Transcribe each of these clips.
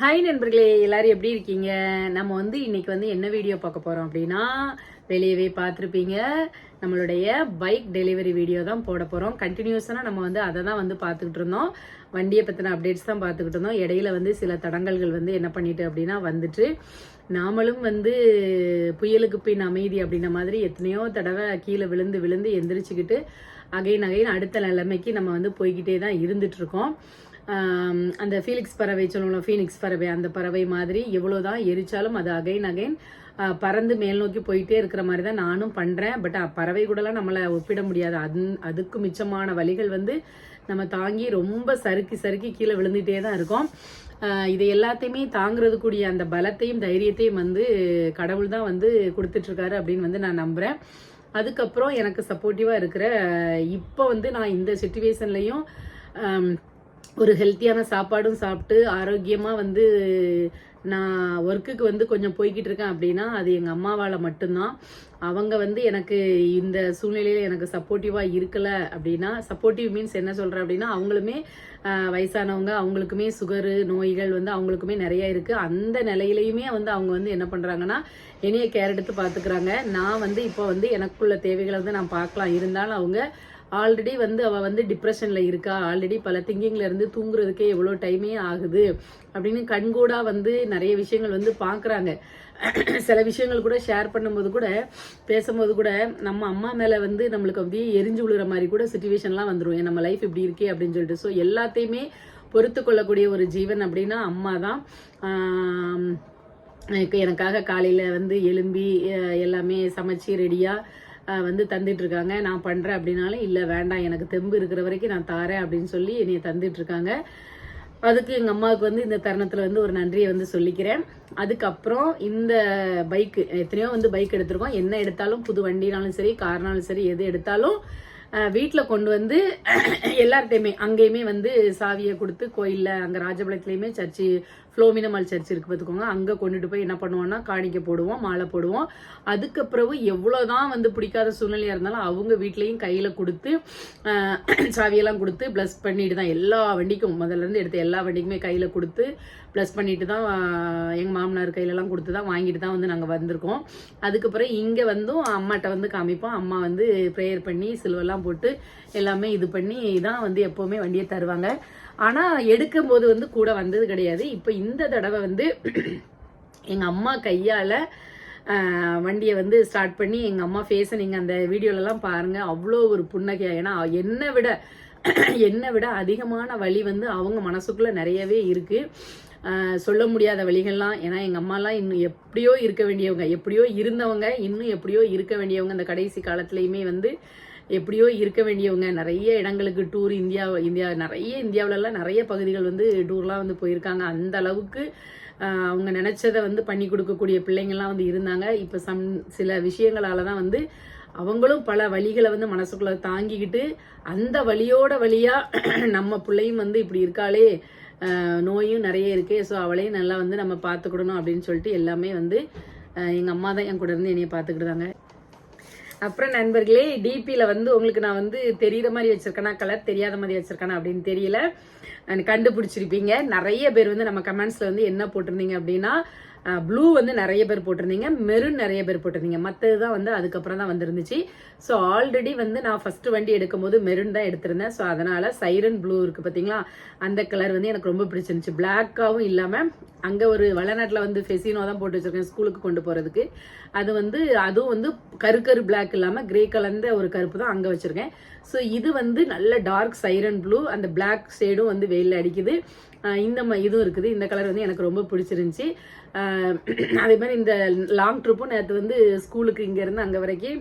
Hi நண்பர்களே எல்லாரும் எப்படி இருக்கீங்க? நம்ம வந்து இன்னைக்கு வந்து என்ன வீடியோ பார்க்க போறோம் அப்படின்னா வெளியவே பார்த்துருப்பீங்க. நம்மளுடைய பைக் டெலிவரி வீடியோ தான் போட போறோம். கண்டினியூஸாக நம்ம வந்து அதை தான் வந்து பார்த்துக்கிட்டு இருந்தோம். வண்டியை பற்றின அப்டேட்ஸ் தான் பார்த்துக்கிட்டு இருந்தோம். இடையில வந்து சில தடங்கல்கள் வந்து என்ன பண்ணிட்டு அப்படின்னா வந்துட்டு நாமளும் வந்து புயலுக்கு பின் அமைதி அப்படின்ன மாதிரி எத்தனையோ தடவை கீழே விழுந்து விழுந்து எந்திரிச்சுக்கிட்டு அகைன் அகைன் அடுத்த நிலைமைக்கு நம்ம வந்து போய்கிட்டே தான் இருந்துட்டு இருக்கோம். அந்த ஃபீலிக்ஸ் பறவை சொல்லுவோம் ஃபீனிக்ஸ் பறவை அந்த பறவை மாதிரி எவ்வளோதான் எரிச்சாலும் அது அகைன் அகைன் பறந்து மேல் நோக்கி போயிட்டே இருக்கிற மாதிரி தான் நானும் பண்ணுறேன் பட் பறவை கூடலாம் நம்மளை ஒப்பிட முடியாது. அது அதுக்கு மிச்சமான வழிகள் வந்து நம்ம தாங்கி ரொம்ப சறுக்கி சறுக்கி கீழே விழுந்துகிட்டே தான் இருக்கோம். இது எல்லாத்தையுமே கூடிய அந்த பலத்தையும் தைரியத்தையும் வந்து கடவுள் தான் வந்து கொடுத்துட்ருக்காரு அப்படின்னு வந்து நான் நம்புகிறேன் அதுக்கப்புறம் எனக்கு சப்போர்ட்டிவாக இருக்கிற இப்போ வந்து நான் இந்த சுச்சுவேஷன்லையும் ஒரு ஹெல்த்தியான சாப்பாடும் சாப்பிட்டு ஆரோக்கியமாக வந்து நான் ஒர்க்குக்கு வந்து கொஞ்சம் போய்கிட்டு இருக்கேன் அப்படின்னா அது எங்கள் அம்மாவால் மட்டும்தான். அவங்க வந்து எனக்கு இந்த சூழ்நிலையில் எனக்கு சப்போர்ட்டிவாக இருக்கலை அப்படின்னா சப்போர்ட்டிவ் மீன்ஸ் என்ன சொல்கிறேன் அப்படின்னா அவங்களுமே வயசானவங்க அவங்களுக்குமே சுகரு நோய்கள் வந்து அவங்களுக்குமே நிறைய இருக்குது அந்த நிலையிலையுமே வந்து அவங்க வந்து என்ன பண்ணுறாங்கன்னா என்னைய கேர் எடுத்து பார்த்துக்கிறாங்க. நான் வந்து இப்போ வந்து எனக்குள்ள தேவைகளை வந்து நான் பார்க்கலாம். இருந்தாலும் அவங்க ஆல்ரெடி வந்து அவள் வந்து டிப்ரெஷனில் இருக்கா. ஆல்ரெடி பல திங்கிங்லேருந்து தூங்குறதுக்கே எவ்வளோ டைமே ஆகுது அப்படின்னு கண்கூடாக வந்து நிறைய விஷயங்கள் வந்து பார்க்குறாங்க சில விஷயங்கள் கூட ஷேர் பண்ணும்போது கூட பேசும்போது கூட நம்ம அம்மா மேலே வந்து நம்மளுக்கு அப்படியே எரிஞ்சு விழுற மாதிரி கூட சுச்சுவேஷன்லாம் வந்துடும் நம்ம லைஃப் இப்படி இருக்கே அப்படின்னு சொல்லிட்டு. ஸோ எல்லாத்தையுமே பொறுத்து கொள்ளக்கூடிய ஒரு ஜீவன் அப்படின்னா அம்மா தான். எனக்கு எனக்காக காலையில் வந்து எலும்பி எல்லாமே சமைச்சு ரெடியாக வந்து தந்துட்டு இருக்காங்க நான் பண்ணுறேன் அப்படின்னாலும் இல்லை வேண்டாம் எனக்கு தெம்பு இருக்கிற வரைக்கும் நான் தாரேன் அப்படின்னு சொல்லி என்னைய தந்துட்டு இருக்காங்க அதுக்கு எங்கள் அம்மாவுக்கு வந்து இந்த தருணத்தில் வந்து ஒரு நன்றியை வந்து சொல்லிக்கிறேன். அதுக்கப்புறம் இந்த பைக்கு எத்தனையோ வந்து பைக் எடுத்திருக்கோம். என்ன எடுத்தாலும் புது வண்டினாலும் சரி கார்னாலும் சரி எது எடுத்தாலும் வீட்டில் கொண்டு வந்து எல்லார்ட்டையுமே அங்கேயுமே வந்து சாவியை கொடுத்து கோயிலில் அங்கே ராஜபாளையத்துலேயுமே சர்ச்சு ஃப்ளோமினமல் சர்ச் இருக்கு பார்த்துக்கோங்க. அங்கே கொண்டுட்டு போய் என்ன பண்ணுவோம்னா காணிக்க போடுவோம் மாலை போடுவோம். அதுக்கு பிறகு எவ்வளோதான் வந்து பிடிக்காத சூழ்நிலையாக இருந்தாலும் அவங்க வீட்லேயும் கையில் கொடுத்து சாவியெல்லாம் கொடுத்து ப்ளஸ் பண்ணிட்டு தான் எல்லா வண்டிக்கும் முதல்ல இருந்து எடுத்த எல்லா வண்டிக்குமே கையில் கொடுத்து ப்ளஸ் பண்ணிட்டு தான் எங்கள் மாமனார் கையிலலாம் கொடுத்து தான் வாங்கிட்டு தான் வந்து நாங்கள் வந்திருக்கோம். அதுக்கப்புறம் இங்கே வந்தும் அம்மாட்ட வந்து காமிப்போம். அம்மா வந்து ப்ரேயர் பண்ணி சிலுவெல்லாம் போட்டு எல்லாமே இது பண்ணி தான் வந்து எப்போவுமே வண்டியை தருவாங்க. ஆனால் எடுக்கும்போது வந்து கூட வந்தது கிடையாது. இப்போ இந்த தடவை வந்து எங்கள் அம்மா கையால் வண்டியை வந்து ஸ்டார்ட் பண்ணி எங்கள் அம்மா ஃபேஸை நீங்கள் அந்த வீடியோலலாம் பாருங்கள் அவ்வளோ ஒரு புன்னகையா. ஏன்னா என்னை விட என்னை விட அதிகமான வழி வந்து அவங்க மனசுக்குள்ளே நிறையவே இருக்குது சொல்ல முடியாத வழிகள்லாம் ஏன்னா எங்கள் அம்மாலாம் இன்னும் எப்படியோ இருக்க வேண்டியவங்க. எப்படியோ இருந்தவங்க இன்னும் எப்படியோ இருக்க வேண்டியவங்க இந்த கடைசி காலத்துலேயுமே வந்து எப்படியோ இருக்க வேண்டியவங்க. நிறைய இடங்களுக்கு டூர் இந்தியா இந்தியா நிறைய இந்தியாவிலலாம் நிறைய பகுதிகள் வந்து டூர்லாம் வந்து போயிருக்காங்க. அந்த அளவுக்கு அவங்க நினச்சதை வந்து பண்ணி கொடுக்கக்கூடிய பிள்ளைங்கள்லாம் வந்து இருந்தாங்க. இப்போ சம் சில விஷயங்களால தான் வந்து அவங்களும் பல வழிகளை வந்து மனசுக்குள்ளே தாங்கிக்கிட்டு அந்த வழியோட வழியாக நம்ம பிள்ளையும் வந்து இப்படி இருக்காளே நோயும் நிறைய இருக்குது ஸோ அவளையும் நல்லா வந்து நம்ம பார்த்துக்கிடணும் அப்படின்னு சொல்லிட்டு எல்லாமே வந்து எங்கள் அம்மா தான் என் கூட இருந்து என்னைய பார்த்துக்கிட்டாங்க. அப்புறம் நண்பர்களே டிபியில் வந்து உங்களுக்கு நான் வந்து தெரியுற மாதிரி வச்சுருக்கேனா கலர் தெரியாத மாதிரி வச்சிருக்கேனா அப்படின்னு தெரியல. கண்டுபிடிச்சிருப்பீங்க. நிறைய பேர் வந்து நம்ம கமெண்ட்ஸில் வந்து என்ன போட்டிருந்தீங்க அப்படின்னா ப்ளூ வந்து நிறைய பேர் போட்டிருந்தீங்க. மெரூன் நிறைய பேர் போட்டிருந்தீங்க. மற்றது தான் வந்து அதுக்கப்புறம் தான் வந்துருந்துச்சு. ஸோ ஆல்ரெடி வந்து நான் ஃபர்ஸ்ட் வண்டி எடுக்கும்போது மெரூன் தான் எடுத்திருந்தேன். ஸோ அதனால் சைரன் ப்ளூ இருக்குது பார்த்தீங்களா அந்த கலர் வந்து எனக்கு ரொம்ப பிடிச்சிருந்துச்சு. பிளாக்காகவும் இல்லாமல் அங்கே ஒரு வளநாட்டில் வந்து ஃபெசினோ தான் போட்டு வச்சுருக்கேன். ஸ்கூலுக்கு கொண்டு போகிறதுக்கு அது வந்து அதுவும் வந்து கரு கரு பிளாக் இல்லாமல் கிரே கலர்ந்த ஒரு கருப்பு தான் அங்கே வச்சுருக்கேன். ஸோ இது வந்து நல்ல டார்க் சைரன் ப்ளூ அந்த பிளாக் ஷேடும் வந்து வெயிலில் அடிக்குது. இந்த இதுவும் இருக்குது. இந்த கலர் வந்து எனக்கு ரொம்ப பிடிச்சிருந்துச்சி. அதே மாதிரி இந்த லாங் ட்ரிப்பும் நேற்று வந்து ஸ்கூலுக்கு இங்கேருந்து அங்கே வரைக்கும்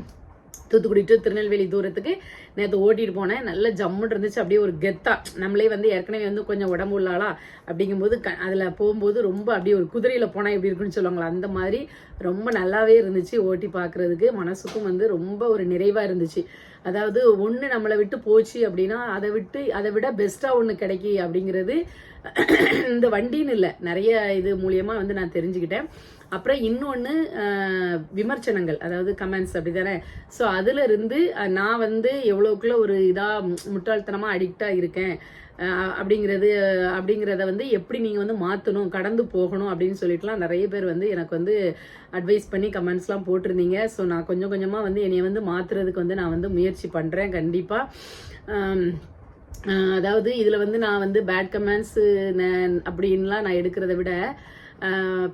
தூத்துக்குடி டு திருநெல்வேலி தூரத்துக்கு நேற்று ஓட்டிட்டு போனேன். நல்ல ஜம்முன்னு இருந்துச்சு. அப்படியே ஒரு கெத்தா. நம்மளே வந்து ஏற்கனவே வந்து கொஞ்சம் உடம்பு உள்ளாளா? அப்படிங்கும்போது க அதில் போகும்போது ரொம்ப அப்படியே ஒரு குதிரையில் போனால் எப்படி இருக்குன்னு சொல்லுவாங்களா? அந்த மாதிரி ரொம்ப நல்லாவே இருந்துச்சு ஓட்டி பார்க்குறதுக்கு மனசுக்கும் வந்து ரொம்ப ஒரு நிறைவாக இருந்துச்சு. அதாவது ஒன்று நம்மளை விட்டு போச்சு அப்படின்னா அதை விட்டு அதை விட பெஸ்ட்டாக ஒன்று கிடைக்கி அப்படிங்கிறது இந்த வண்டின்னு இல்லை. நிறைய இது மூலியமாக வந்து நான் தெரிஞ்சுக்கிட்டேன். அப்புறம் இன்னொன்று விமர்சனங்கள் அதாவது கமெண்ட்ஸ் அப்படிதானே ஸோ அதுல இருந்து நான் வந்து எவ்வளோக்குள்ள ஒரு இதாக முட்டாள்தனமாக அடிக்டாக இருக்கேன் அப்படிங்கிறது அப்படிங்கிறத வந்து எப்படி நீங்கள் வந்து மாற்றணும் கடந்து போகணும் அப்படின்னு சொல்லிட்டுலாம் நிறைய பேர் வந்து எனக்கு வந்து அட்வைஸ் பண்ணி கமெண்ட்ஸ்லாம் போட்டிருந்தீங்க. ஸோ நான் கொஞ்சம் கொஞ்சமாக வந்து என்னை வந்து மாற்றுறதுக்கு வந்து நான் வந்து முயற்சி பண்ணுறேன் கண்டிப்பாக அதாவது இதில் வந்து நான் வந்து பேட் கமெண்ட்ஸு அப்படின்லாம் நான் எடுக்கிறத விட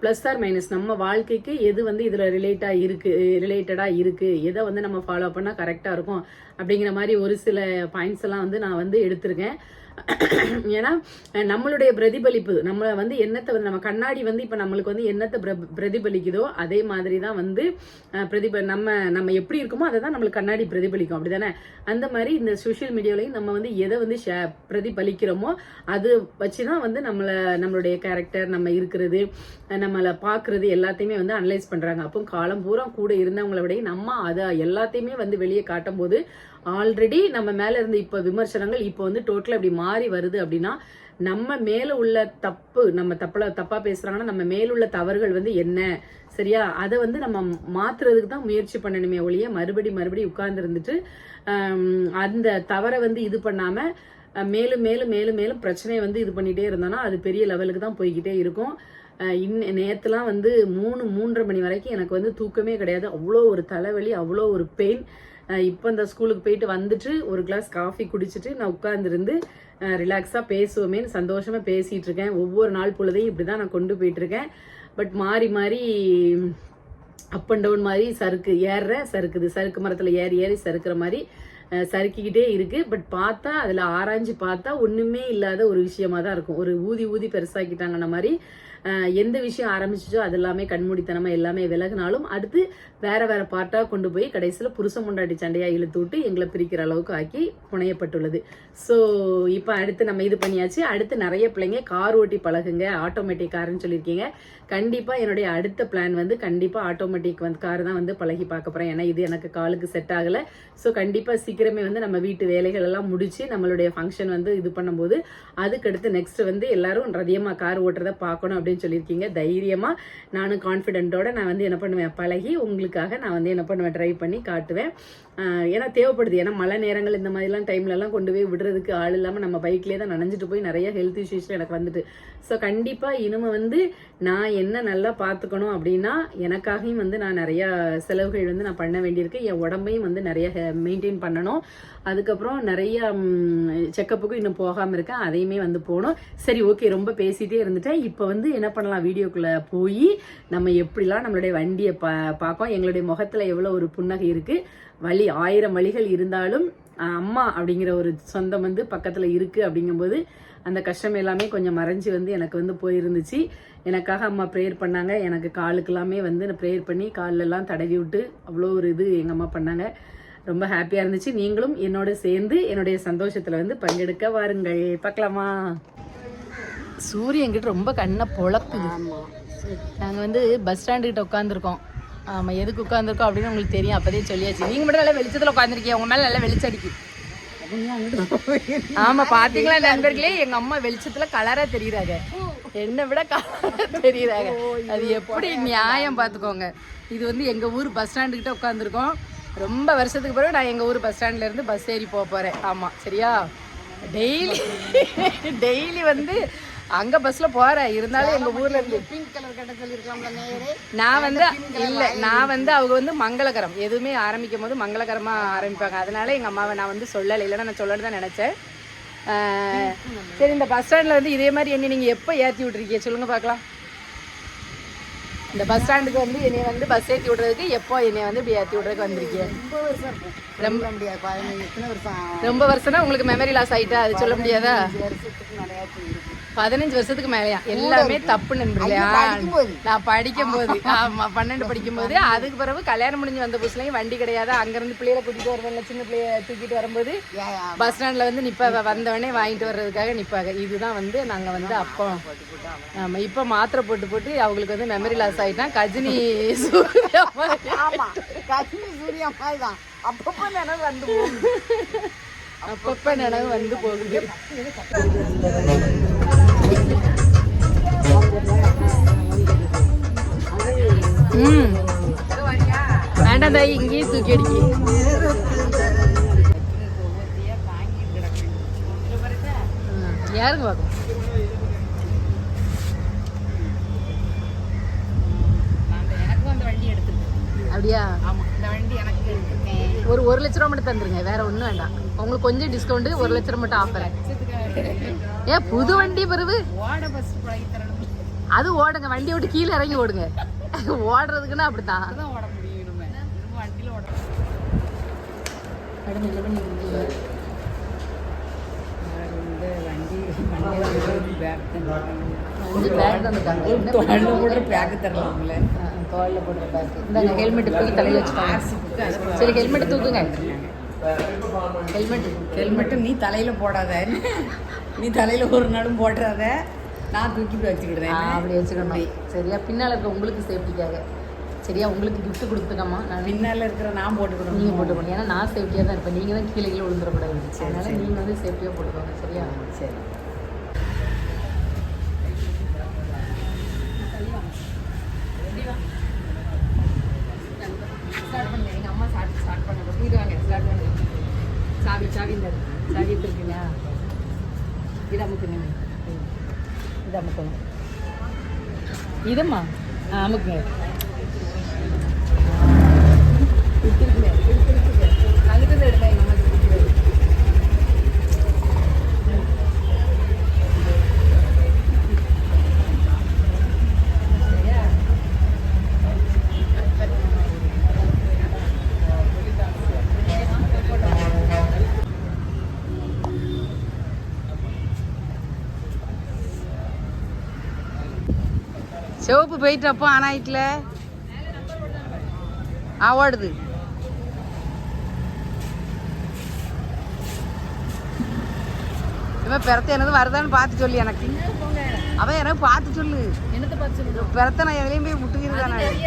ப்ளஸ் ஆர் மைனஸ் நம்ம வாழ்க்கைக்கு எது வந்து இதில் ரிலேட்டாக இருக்குது ரிலேட்டடாக இருக்குது எதை வந்து நம்ம ஃபாலோ பண்ணால் கரெக்டாக இருக்கும் அப்படிங்கிற மாதிரி ஒரு சில பாயிண்ட்ஸ் எல்லாம் வந்து நான் வந்து எடுத்திருக்கேன். ஏன்னா நம்மளுடைய பிரதிபலிப்பு நம்மளை வந்து என்னத்தை வந்து நம்ம கண்ணாடி வந்து இப்போ நம்மளுக்கு வந்து எண்ணத்தை பிர- பிரதிபலிக்குதோ அதே மாதிரி தான் வந்து பிரதிப நம்ம நம்ம எப்படி இருக்கோமோ அதை தான் நம்மளுக்கு கண்ணாடி பிரதிபலிக்கும். அப்படிதானே? அந்த மாதிரி இந்த சோஷியல் மீடியாவிலையும் நம்ம வந்து எதை வந்து ஷே- பிரதிபலிக்கிறோமோ அது வச்சு தான் வந்து நம்மளை நம்மளுடைய கேரக்டர் நம்ம இருக்கிறது நம்மளை பார்க்குறது எல்லாத்தையுமே வந்து அனலைஸ் பண்ணுறாங்க அப்போ காலம் பூரா கூட இருந்தவங்களை விட நம்ம அதை எல்லாத்தையுமே வந்து வெளியே காட்டும் போது ஆல்ரெடி நம்ம மேல இருந்த இப்ப விமர்சனங்கள் இப்போ வந்து டோட்டலா இப்படி மாறி வருது அப்படின்னா நம்ம மேல உள்ள தப்பு நம்ம தப்புல தப்பா பேசுறாங்கன்னா நம்ம மேலுள்ள தவறுகள் வந்து என்ன? சரியா? அதை வந்து நம்ம மாத்துறதுக்கு தான் முயற்சி பண்ணணுமே ஒழிய மறுபடி மறுபடி உட்கார்ந்து இருந்துட்டு அந்த தவறை வந்து இது பண்ணாம மேலும் மேலும் மேலும் மேலும் பிரச்சனையை வந்து இது பண்ணிட்டே இருந்தோம்னா அது பெரிய லெவலுக்கு தான் போய்கிட்டே இருக்கும். இன் இன்ன வந்து மூணு மூன்றரை மணி வரைக்கும் எனக்கு வந்து தூக்கமே கிடையாது. அவ்வளோ ஒரு தலைவலி அவ்வளோ ஒரு பெயின் இப்போ இந்த ஸ்கூலுக்கு போயிட்டு வந்துட்டு ஒரு கிளாஸ் காஃபி குடிச்சிட்டு நான் உட்காந்துருந்து ரிலாக்ஸாக பேசுவோமேன்னு சந்தோஷமாக பேசிகிட்டு இருக்கேன். ஒவ்வொரு நாள் பொழுதையும் இப்படி தான் நான் கொண்டு போயிட்டுருக்கேன் பட் மாறி மாறி அப் அண்ட் டவுன் மாதிரி சறுக்கு ஏறுற சறுக்குது. சறுக்கு மரத்தில் ஏறி ஏறி சறுக்கிற மாதிரி சறுக்கிக்கிட்டே இருக்கு. பட் பார்த்தா அதில் ஆராய்ஞ்சு பார்த்தா ஒன்றுமே இல்லாத ஒரு விஷயமா தான் இருக்கும். ஒரு ஊதி ஊதி பெருசாக்கிட்டாங்கன்ன மாதிரி எந்த விஷயம் ஆரம்பிச்சிச்சோ அது எல்லாமே கண்மூடித்தனமாக எல்லாமே விலகினாலும் அடுத்து வேற வேற பார்ட்டாக கொண்டு போய் கடைசியில் புருஷ முண்டாட்டி சண்டையாக இழுத்து விட்டு எங்களை பிரிக்கிற அளவுக்கு ஆக்கி புனையப்பட்டுள்ளது. ஸோ இப்போ அடுத்து நம்ம இது பண்ணியாச்சு. அடுத்து நிறைய பிள்ளைங்க கார் ஓட்டி பழகுங்க. ஆட்டோமேட்டிக் காருன்னு சொல்லியிருக்கீங்க. கண்டிப்பாக என்னுடைய அடுத்த பிளான் வந்து கண்டிப்பாக ஆட்டோமேட்டிக் வந்து கார் தான் வந்து பழகி பார்க்க போகிறேன் ஏன்னா இது எனக்கு காலுக்கு செட் ஆகலை. ஸோ கண்டிப்பாக சீக்கிரமே வந்து நம்ம வீட்டு வேலைகள் எல்லாம் முடித்து நம்மளுடைய ஃபங்க்ஷன் வந்து இது பண்ணும்போது அதுக்கடுத்து நெக்ஸ்ட் வந்து எல்லாரும் ரதியமாக கார் ஓட்டுறத பார்க்கணும் அப்படின்னு சொல்லியிருக்கீங்க. தைரியமாக நானும் கான்ஃபிடென்ட்டோட நான் வந்து என்ன பண்ணுவேன்? பழகி உங்களுக்காக நான் வந்து என்ன பண்ணுவேன்? ட்ரைவ் பண்ணி காட்டுவேன். ஏன்னா தேவைப்படுது. ஏன்னா மழை நேரங்கள் இந்த மாதிரிலாம் டைம்லலாம் கொண்டு போய் விடுறதுக்கு ஆள் இல்லாமல் நம்ம பைக்லேயே தான் நனைஞ்சிட்டு போய் நிறைய ஹெல்த் இஷ்யூஸ் எனக்கு வந்துட்டு. ஸோ கண்டிப்பாக இனிமே வந்து நான் என்ன நல்லா பார்த்துக்கணும் அப்படின்னா எனக்காகவும் வந்து நான் நிறையா செலவுகள் வந்து நான் பண்ண வேண்டியிருக்கு. என் உடம்பையும் வந்து நிறைய மெயின்டைன் பண்ணணும். அதுக்கப்புறம் நிறைய செக்கப்புக்கும் இன்னும் போகாமல் இருக்கேன். அதையுமே வந்து போகணும். சரி ஓகே ரொம்ப பேசிகிட்டே இருந்துட்டேன். இப்போ வந்து என்ன பண்ணலாம்? வீடியோக்குள்ளே போய் நம்ம எப்படிலாம் நம்மளுடைய வண்டியை பா பார்க்கோம் எங்களுடைய முகத்தில் எவ்வளோ ஒரு புன்னகை இருக்குது வழி ஆயிரம் வழிகள் இருந்தாலும் அம்மா அப்படிங்கிற ஒரு சொந்தம் வந்து பக்கத்துல இருக்கு அப்படிங்கும்போது அந்த கஷ்டம் எல்லாமே கொஞ்சம் மறைஞ்சு வந்து எனக்கு வந்து போயிருந்துச்சு. எனக்காக அம்மா ப்ரேயர் பண்ணாங்க. எனக்கு காலுக்கு எல்லாமே வந்து நான் ப்ரேயர் பண்ணி கால்ல எல்லாம் தடவி விட்டு அவ்வளோ ஒரு இது எங்கள் அம்மா பண்ணாங்க. ரொம்ப ஹாப்பியாக இருந்துச்சு. நீங்களும் என்னோட சேர்ந்து என்னுடைய சந்தோஷத்தில் வந்து பங்கெடுக்க வாருங்கள். பார்க்கலாமா? சூரியன் கிட்ட ரொம்ப கண்ணை பொழக்குது. நாங்கள் வந்து பஸ் ஸ்டாண்டு கிட்ட உட்காந்துருக்கோம் ஆமாம் எதுக்கு உட்காந்துருக்கோம் அப்படின்னு உங்களுக்கு தெரியும். அப்போதே சொல்லியாச்சு. நீங்கள் மட்டும் நல்லா வெளிச்சத்தில் உட்காந்துருக்கீங்க உங்கள் மேலே நல்லா வெளிச்சடிக்கு. ஆமா பாத்தீங்களா நண்பர்களே? எங்க அம்மா வெளிச்சத்துல கலரா தெரியுறாங்க. என்னை விட கலரா தெரியுறாங்க. அது எப்படி நியாயம் பாத்துக்கோங்க. இது வந்து எங்க ஊர் பஸ் ஸ்டாண்டுக்கிட்ட உட்காந்துருக்கோம் ரொம்ப வருஷத்துக்கு பிறகு நான் எங்கள் ஊர் பஸ் ஸ்டாண்ட்லேருந்து பஸ் ஏறி போக போகிறேன் ஆமாம் சரியா? டெய்லி டெய்லி வந்து அங்க பஸ்ல போறேன் இருந்தாலும் எங்க ஊர்ல இருந்து பிங்க் கலர் கட்ட சொல்லிருக்கலாம்ல நேரே நான் வந்து இல்ல நான் வந்து அவங்க வந்து மங்களகரம். எதுவுமே ஆரம்பிக்கும் போது மங்களகரமா ஆரம்பிப்பாங்க. அதனால எங்க அம்மாவை நான் வந்து சொல்லலை. இல்லைன்னா நான் சொல்லணும்னு தான் நினைச்சேன். சரி இந்த பஸ் ஸ்டாண்ட்ல வந்து இதே மாதிரி என்ன நீங்க எப்போ ஏத்தி விட்டுருக்கீங்க? சொல்லுங்க பார்க்கலாம். இந்த பஸ் ஸ்டாண்டுக்கு வந்து என்னைய வந்து பஸ் ஏத்தி விடுறதுக்கு எப்போ என்னைய வந்து இப்படி ஏத்தி விடுறதுக்கு வந்திருக்கீங்க? ரொம்ப ரொம்ப வருஷம்னா உங்களுக்கு மெமரி லாஸ் ஆயிட்டா? அது சொல்ல முடியாதா? பதினஞ்சு வருஷத்துக்கு மேலயா? எல்லாமே தப்பு நண்பர்களா. படிக்கும்போது. நான் படிக்கும் போது ஆமா பன்னெண்டு படிக்கும் போது அதுக்கு பிறகு கல்யாணம் முடிஞ்சு வந்த புதுசுலயும் வண்டி கிடையாது. அங்க இருந்து பிள்ளைகளை கூட்டிட்டு வருவேன் சின்ன பிள்ளைய தூக்கிட்டு வரும்போது. பஸ் ஸ்டாண்ட்ல வந்து நிப்ப வந்தவொடனே வாங்கிட்டு வர்றதுக்காக நிப்பாங்க. இதுதான் வந்து நாங்க வந்து அப்போ ஆமா இப்ப மாத்திரை போட்டு போட்டு அவங்களுக்கு வந்து மெமரி லாஸ் ஆயிட்டா கஜினி சூர்யா காஷ்மீர் சூர்யா மாதிரி தான் அப்பப்போ நினைவு வந்து போகுது. அப்பப்ப நினைவு வந்து போகுது. வேண்டாம் தாய் இங்கேயே தூக்கி அடிக்கி. யாருங்க பார்க்கும் அப்படியா? ஒரு ஒரு லட்ச ரூபா மட்டும் தந்துருங்க வேற ஒன்றும் வேண்டாம். உங்களுக்கு கொஞ்சம் டிஸ்கவுண்ட் ஒரு லட்ச ரூபா மட்டும் ஆஃபர் ஏன் புது வண்டி பிறகு ஓட பஸ் பழகி தரணும் அது ஓடுங்க வண்டியை விட்டு கீழே இறங்கி ஓடுங்க. ஓடுறதுக்குன்னா அப்படித்தான். வண்டி வண்டி வண்டி தொழில் போடுற பேக்கு தரலாம்ல. தோளில் போடுற பேக் இந்த ஹெல்மெட் தூக்கி தலையில் வச்சுக்கோங்க. சரி ஹெல்மெட் தூக்குங்க. ஹெல்மெட் ஹெல்மெட்டு நீ தலையில போடாத. நீ தலையில ஒரு நாளும் போட்டுறாத. நான் தூக்கி போய் வச்சுக்கிடுறேன். அப்படி வச்சுக்கணும்? சரியா பின்னால் இருக்க உங்களுக்கு சேஃப்டிக்காக சரியா உங்களுக்கு gift கொடுத்துக்கம்மா நான் பின்னால இருக்கிற நான் போட்டுக்கணும். நீங்கள் போட்டுக்கணும். ஏன்னா நான் சேஃப்டியாக தான் இருப்பேன். நீங்கள் தான் கீழே கீழே விழுந்துடக்கூடாது. அதனால நீங்கள் வந்து சேஃப்டியாக போட்டுக்கோங்க. சரியா? சரி. எங்கள் அம்மா ஸ்டார்ட் ஸ்டார்ட் பண்ண. இது வாங்க. ஸ்டார்ட் பண்ணுங்க சாவி சாவி இந்த சாவி எடுத்துருக்கீங்க இதை அமுக்குங்க. இதை அமுக்கணும் இதம்மா? ஆ அமுக்குங்க. எடுத்துருக்குங்க எடுங்க சிவப்பு போயிட்டு அப்போ ஆனாயிட்டுல ஆ ஓடுது. இவன் பிறத்த என்னது வருதான்னு பார்த்து சொல்லு எனக்கு. அவன் எனக்கு பார்த்து சொல்லு. என்னத்தை பார்த்து சொல்லுங்க பிறத்த நான் எதுலையும் போய்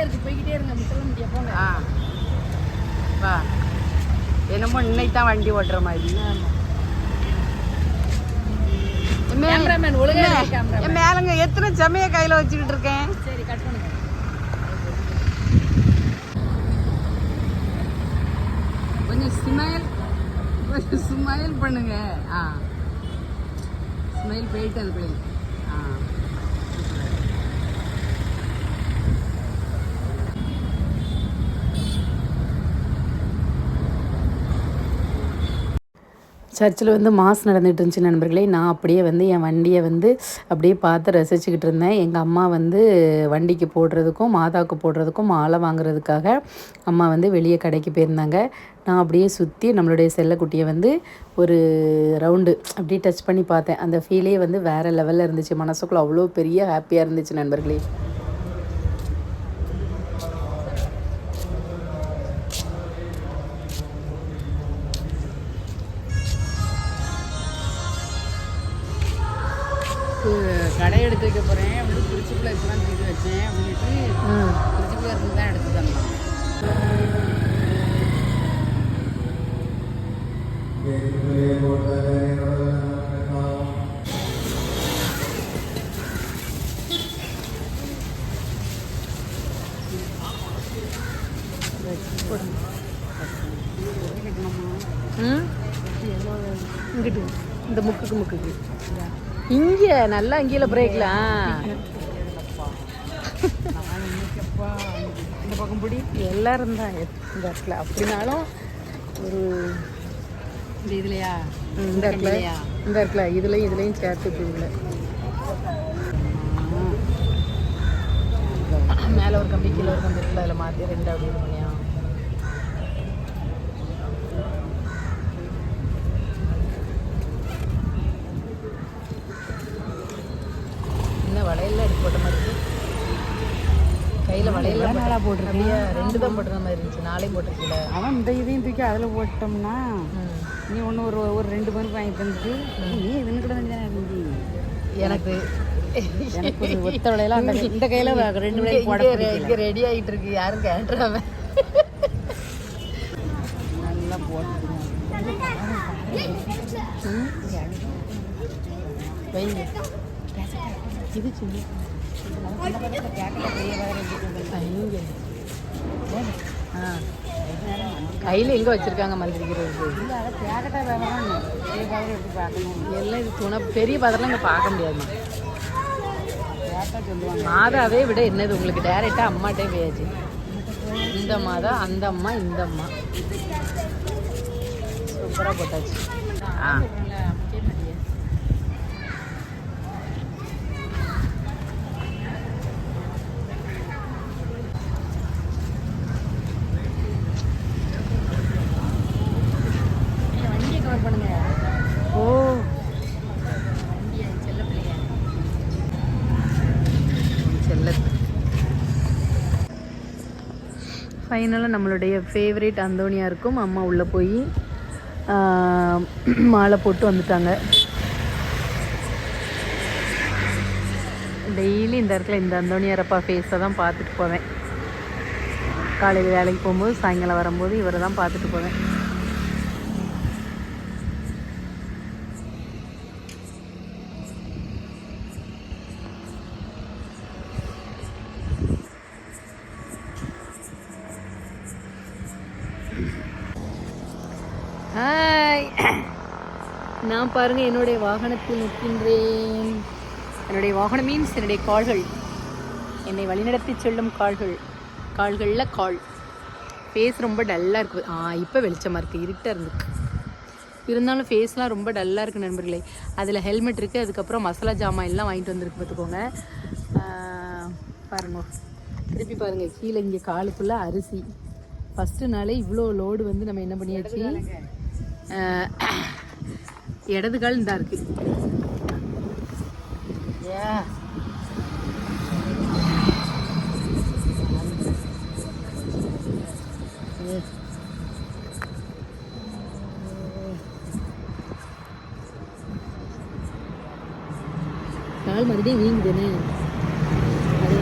இருக்கு. போய்கிட்டே இருங்க. முட்டல முடியா போங்க. ஆ வா. என்னமோ இன்னைக்கு தான் வண்டி ஓட்டுற மாதிரி. என் மேலங்க எத்தனை செம்மைய கையில வச்சுக்கிட்டு இருக்கேன்? சரி கட் பண்ணுங்க கொஞ்சம் ஸ்மைல் கொஞ்சம் ஸ்மைல் பண்ணுங்க. ஆ. ஸ்மைல் போயிட்டு அதுக்குள்ளே சர்ச்சில் வந்து மாஸ் நடந்துகிட்டு இருந்துச்சு நண்பர்களே. நான் அப்படியே வந்து என் வண்டியை வந்து அப்படியே பார்த்து ரசிச்சுக்கிட்டு இருந்தேன். எங்கள் அம்மா வந்து வண்டிக்கு போடுறதுக்கும் மாதாவுக்கு போடுறதுக்கும் மாலை வாங்குறதுக்காக அம்மா வந்து வெளியே கடைக்கு போயிருந்தாங்க. நான் அப்படியே சுற்றி நம்மளுடைய செல்லக்குட்டியை வந்து ஒரு ரவுண்டு அப்படியே டச் பண்ணி பார்த்தேன். அந்த ஃபீலே வந்து வேறு லெவலில் இருந்துச்சு. மனசுக்குள்ளே அவ்வளோ பெரிய ஹாப்பியாக இருந்துச்சு நண்பர்களே. இங்கிட்டு இந்த முக்குக்கு முக்குக்கு. இங்கே நல்லா இங்கேயில் பிரேக்லாம் இந்த பக்கம் பிடி. எல்லாரும் தான் இந்த இடத்துல. அப்படின்னாலும் ஒரு இந்த இதுலையா? இந்த இடத்துல இந்த இடத்துல இதுலையும் இதுலையும் சேர்த்து இப்படி மேலே ஒரு கம்பி கீழே ஒரு கம்பி இருக்குல்ல அதில் மாற்றி ரெண்டு அப்படி பண்ணியா? இன்னும் வளையல்லாம் எடுத்து போட்ட மாதிரி இருக்கு. கையில் வளையல்லாம் மேலே போட்டிருக்கியா ரெண்டு தான் போட்டுற மாதிரி இருந்துச்சு நாளையும் போட்டிருக்கீல அவன் இந்த இதையும் தூக்கி அதில் போட்டோம்னா நீ ஒன்று ஒரு ஒரு ரெண்டு மணிக்கு வாங்கி தந்துட்டு நீ இதுன்னு கூட தானே இருந்துச்சு எனக்கு எனக்கு ஒத்த விலையில அந்த இந்த கையில ரெண்டு விலைக்கு போட இங்க ரெடி ஆயிட்டு இருக்கு யாரும் கேட்டுறாம நல்லா போட்டு வைங்க இது சொல்லி. சின்ன ஆ கையில் எங்கே வச்சுருக்காங்க மந்திரிக்கிறது எல்லாம் இது துணை பெரிய பதரெல்லாம் இங்கே பார்க்க முடியாதுமா. மாதாவே விட என்னது உங்களுக்கு? டேரெக்டாக அம்மாட்டே போயாச்சு. இந்த மாதா அந்த அம்மா இந்த அம்மா. சூப்பராக போட்டாச்சு. ஆ சொல்கிறேன்ல அப்படியே மாதிரியே வண்டியை கவர் பண்ணுங்க ஓ வண்டியை செல்ல பிள்ளைய செல்லத்து ஃபைனலாக நம்மளுடைய ஃபேவரேட் அந்தோனியா இருக்கும். அம்மா உள்ளே போய் மாலை போட்டு வந்துட்டாங்க. டெய்லி இந்த இடத்துல இந்த அந்தோனியாரப்பா ஃபேஸை தான் பார்த்துட்டு போவேன். காலையில் வேலைக்கு போகும்போது சாயங்காலம் வரும்போது இவரை தான் பார்த்துட்டு போவேன். பாருங்கள் பாருங்க என்னுடைய வாகனத்தில் நிற்கின்றேன். என்னுடைய வாகனம் மீன்ஸ் என்னுடைய கால்கள். என்னை வழிநடத்தி செல்லும் கால்கள். கால்களில் கால். ஃபேஸ் ரொம்ப டல்லாக இருக்குது ஆ இப்போ வெளிச்சமாக இருக்குது இருட்டாக இருந்துருக்கு. இருந்தாலும் ஃபேஸ்லாம் ரொம்ப டல்லாக இருக்குது நண்பர்களே. அதில் ஹெல்மெட் இருக்குது அதுக்கப்புறம் மசாலா ஜாமான் எல்லாம் வாங்கிட்டு வந்திருக்கு பார்த்துக்கோங்க. பாருங்க. திருப்பி பாருங்கள் கீழே இங்கே காலுக்குள்ளே அரிசி. ஃபஸ்ட்டு நாளே இவ்வளோ லோடு வந்து நம்ம என்ன பண்ணியாச்சு? இடது கால் இந்தா இருக்கு ஏ கால் மறுபடியும் வீங்குதுன்னு அது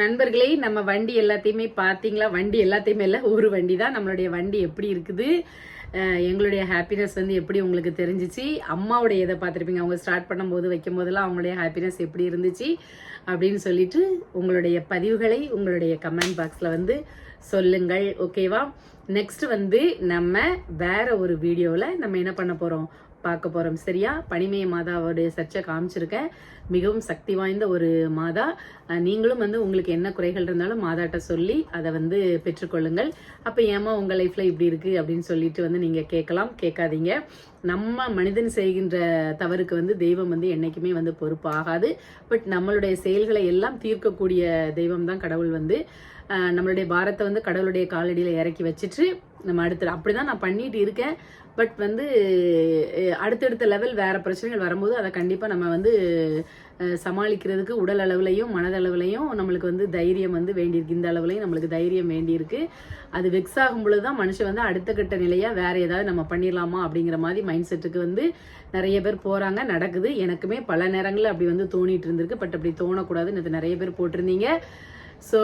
நண்பர்களே நம்ம வண்டி எல்லாத்தையுமே பார்த்தீங்களா? வண்டி எல்லாத்தையுமே இல்லை ஒரு வண்டி தான். நம்மளுடைய வண்டி எப்படி இருக்குது? எங்களுடைய ஹாப்பினஸ் வந்து எப்படி உங்களுக்கு தெரிஞ்சிச்சு? அம்மாவுடைய இதை பார்த்துருப்பீங்க. அவங்க ஸ்டார்ட் பண்ணும்போது வைக்கும் போதெல்லாம் அவங்களுடைய ஹாப்பினஸ் எப்படி இருந்துச்சு? அப்படின்னு சொல்லிட்டு உங்களுடைய பதிவுகளை உங்களுடைய கமெண்ட் பாக்ஸில் வந்து சொல்லுங்கள். ஓகேவா நெக்ஸ்ட் வந்து நம்ம வேற ஒரு வீடியோவில் நம்ம என்ன பண்ண போகிறோம் பார்க்க போகிறோம் சரியா? பனிமய மாதாவுடைய சர்ச்சை காமிச்சிருக்கேன். மிகவும் சக்தி வாய்ந்த ஒரு மாதா. நீங்களும் வந்து உங்களுக்கு என்ன குறைகள் இருந்தாலும் மாதாட்ட சொல்லி அதை வந்து பெற்றுக்கொள்ளுங்கள். அப்போ ஏமா உங்கள் லைஃப்பில் இப்படி இருக்குது அப்படின்னு சொல்லிட்டு வந்து நீங்கள் கேட்கலாம். கேட்காதீங்க. நம்ம மனிதன் செய்கின்ற தவறுக்கு வந்து தெய்வம் வந்து என்றைக்குமே வந்து பொறுப்பாகாது பட் நம்மளுடைய செயல்களை எல்லாம் தீர்க்கக்கூடிய தெய்வம் தான் கடவுள் வந்து. நம்மளுடைய பாரத்தை வந்து கடவுளுடைய காலடியில் இறக்கி வச்சுட்டு நம்ம அடுத்து அப்படிதான் நான் பண்ணிட்டு இருக்கேன். பட் வந்து அடுத்தடுத்த லெவல் வேறு பிரச்சனைகள் வரும்போது அதை கண்டிப்பாக நம்ம வந்து சமாளிக்கிறதுக்கு உடல் அளவுலையும் மனதளவுலையும் நம்மளுக்கு வந்து தைரியம் வந்து வேண்டியிருக்கு. இந்த அளவுலையும் நம்மளுக்கு தைரியம் வேண்டியிருக்கு. அது வெக்ஸ் ஆகும் பொழுது தான் மனுஷன் வந்து அடுத்த கட்ட நிலையாக வேற ஏதாவது நம்ம பண்ணிடலாமா அப்படிங்கிற மாதிரி மைண்ட் செட்டுக்கு வந்து நிறைய பேர் போகிறாங்க நடக்குது. எனக்குமே பல நேரங்களில் அப்படி வந்து தோணிட்டு இருந்திருக்கு. பட் அப்படி தோணக்கூடாதுன்னு நிறைய பேர் போட்டிருந்தீங்க. ஸோ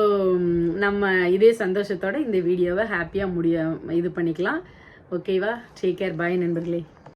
நம்ம இதே சந்தோஷத்தோட இந்த வீடியோவை ஹாப்பியாக முடிய இது பண்ணிக்கலாம். ஓகேவா டேக் கேர் பாய் நண்பர்களே.